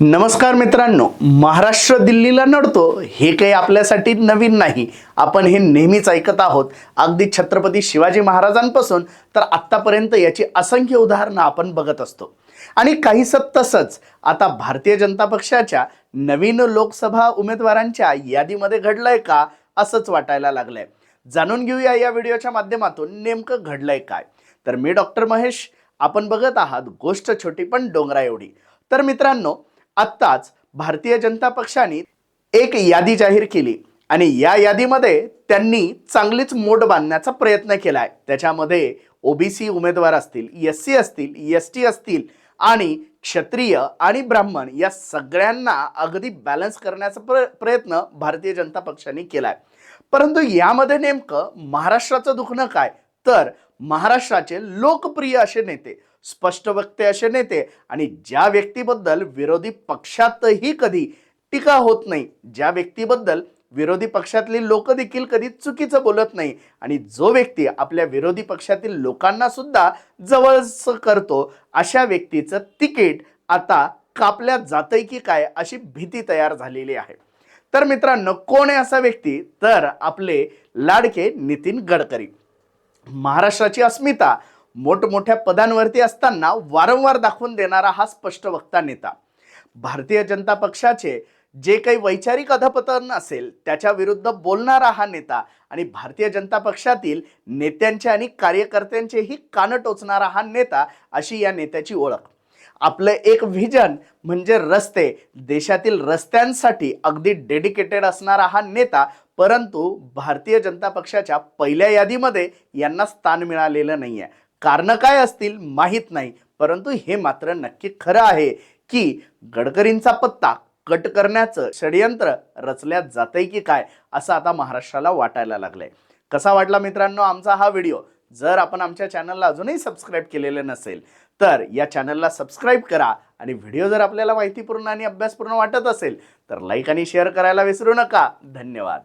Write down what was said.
नमस्कार मित्रांनो महाराष्ट्र दिल्लीला नडतो हे काही आपल्यासाठी नवीन नाही. आपण हे नेहमीच ऐकत आहोत. अगदी छत्रपती शिवाजी महाराजांपासून तर आत्तापर्यंत याची असंख्य उदाहरणं आपण बघत असतो. आणि काहीसं तसंच आता भारतीय जनता पक्षाच्या नवीन लोकसभा उमेदवारांच्या यादीमध्ये घडलंय का असंच वाटायला लागलंय. जाणून घेऊया या व्हिडिओच्या माध्यमातून नेमकं घडलंय काय. तर मी डॉक्टर महेश आपण बघत आहात गोष्ट छोटी पण डोंगरा एवढी तर मित्रांनो आत्ताच भारतीय जनता पक्षाने एक यादी जाहीर केली आणि या यादीमध्ये त्यांनी चांगलीच मोड बांधण्याचा प्रयत्न केला आहे त्याच्यामध्ये ओबीसी उमेदवार असतील एस सी असतील एस टी असतील आणि क्षत्रिय आणि ब्राह्मण या सगळ्यांना अगदी बॅलन्स करण्याचा प्र प्रयत्न भारतीय जनता पक्षाने केला आहे परंतु यामध्ये नेमकं महाराष्ट्राचं दुखणं काय? तर महाराष्ट्राचे लोकप्रिय असे नेते स्पष्ट वक्ते असे नेते आणि ज्या व्यक्तीबद्दल विरोधी पक्षातही कधी टीका होत नाही ज्या व्यक्तीबद्दल विरोधी पक्षातली लोक देखील कधी चुकीचं बोलत नाही आणि जो व्यक्ती आपल्या विरोधी पक्षातील लोकांना सुद्धा जवळच करतो अशा व्यक्तीचं तिकीट आता कापल्या जातंय की काय अशी भीती तयार झालेली आहे. तर मित्रांनो कोण आहे असा व्यक्ती? तर आपले लाडके नितीन गडकरी. महाराष्ट्राची अस्मिता मोठमोठ्या पदांवरती असताना वारंवार दाखवून देणारा हा स्पष्ट वक्ता नेता. भारतीय जनता पक्षाचे जे काही वैचारिक अधपतन असेल त्याच्या विरुद्ध बोलणारा हा नेता आणि भारतीय जनता पक्षातील नेत्यांचे आणि कार्यकर्त्यांचेही कानं टोचणारा हा नेता अशी या नेत्याची ओळख. आपलं एक व्हिजन म्हणजे रस्ते देशातील रस्त्यांसाठी अगदी डेडिकेटेड असणारा हा नेता परंतु भारतीय जनता पक्षाच्या पहिल्या यादीमध्ये यांना स्थान मिळालेलं नाही आहे कारणं काय असतील माहीत नाही. परंतु हे मात्र नक्की खरं आहे की गडकरींचा पत्ता कट करण्याचं षडयंत्र रचल्या जातंय की काय असं आता महाराष्ट्राला वाटायला लागलंय. कसा वाटला मित्रांनो आमचा हा व्हिडिओ? जर आपण आमच्या चॅनलला अजूनही सबस्क्राईब केलेलं नसेल तर या चॅनलला सबस्क्राईब करा आणि व्हिडिओ जर आपल्याला माहितीपूर्ण आणि अभ्यासपूर्ण वाटत असेल तर लाईक आणि शेअर करायला विसरू नका. धन्यवाद.